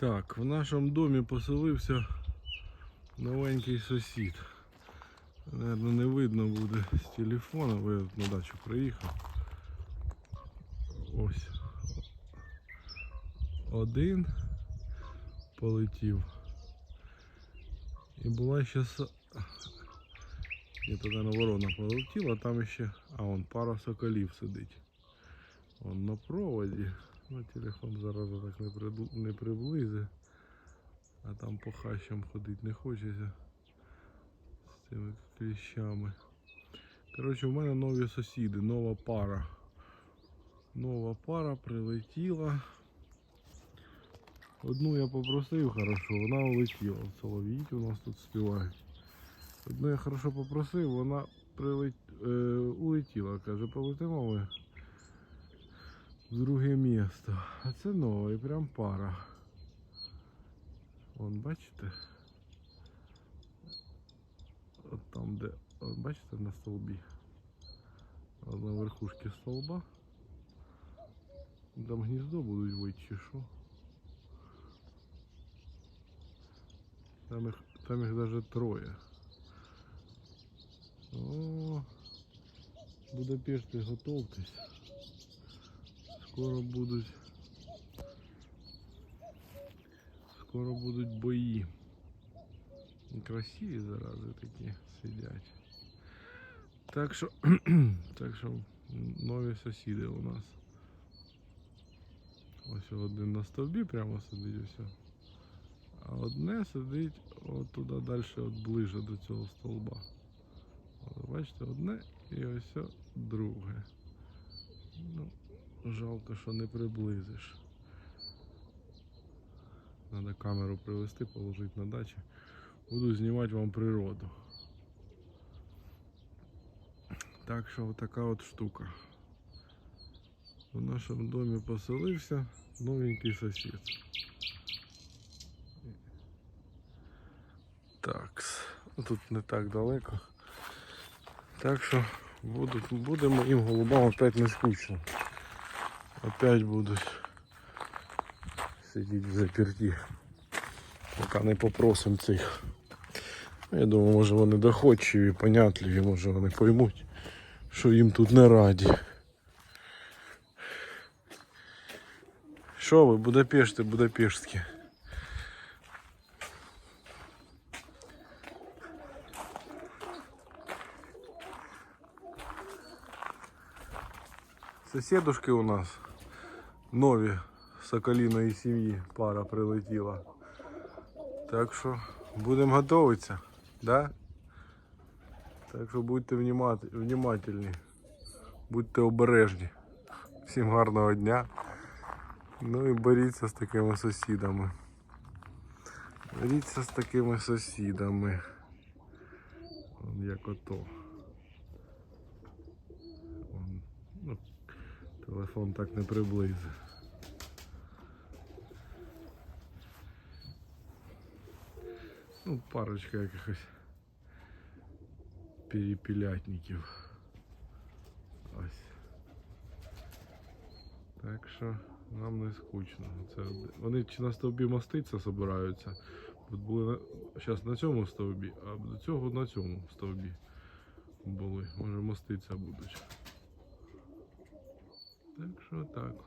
Так, в нашому домі поселився новенький сусід. Наверно, не видно буде з телефона, бо я на дачу приїхав. Ось. Один полетів. І була ще. Ні, то, наверное, ворона полетіла, там ще. А вон пара соколів сидить. Он на проводі. Ну, телефон зараз так не, прибл- не приблизи. А там по хащам ходити не хочеться з цими кліщами. Коротше, у мене нові сусіди, нова пара. Нова пара прилетіла. Одну я попросив хорошо, вона улетіла. Солов'їки у нас тут співають. Одну я хорошо попросив, вона прилет... е, улетіла. Каже, полетимо ми в друге місто. А це нове, і прям пара. Вон, бачите? От там, де. От бачите на столбі. От на верхушці столба. Там гніздо будуть вить чи що. Там їх, там їх даже троє. О, Будапешти, готовтесь. Скоро будуть. Скоро будуть бої. Красиві зарази такі сидять. Так що, так що нові сусіди у нас. Ось один на стовбі прямо сидить ось. А одне сидить от туди далі, от ближче до цього столба. От, бачите, одне і ось друге. Ну, жалко, що не приблизиш. Надо камеру привезти, положити на дачі. Буду знімати вам природу. Так що така от штука. В нашому домі поселився новенький сусід. Так, тут не так далеко. Так що будемо їм голубам опять не скучно. Опять будуть сидіти в заперті. Поки не попросимо цих. Ну, Я думаю, може вони доходчиві, понятливі, може вони поймуть, що їм тут не раді. Що ви, Будапешти, Будапештські? Сусідушки у нас Нові соколіної сім'ї пара прилетіла. Так що будемо готуватися, да? Так що будьте внімательні, будьте обережні. Всім гарного дня. Ну і боріться з такими сусідами. Боріться з такими сусідами. Як ото. Вон, Ну, телефон так не приблизить. Ну, парочка якихось перепілятників. Ось. Так що нам не скучно. Це, вони чи на стовбі моститься збираються. Були зараз на цьому стовбі, а до цього на цьому стовбі були. Може моститься будуть. Так що так.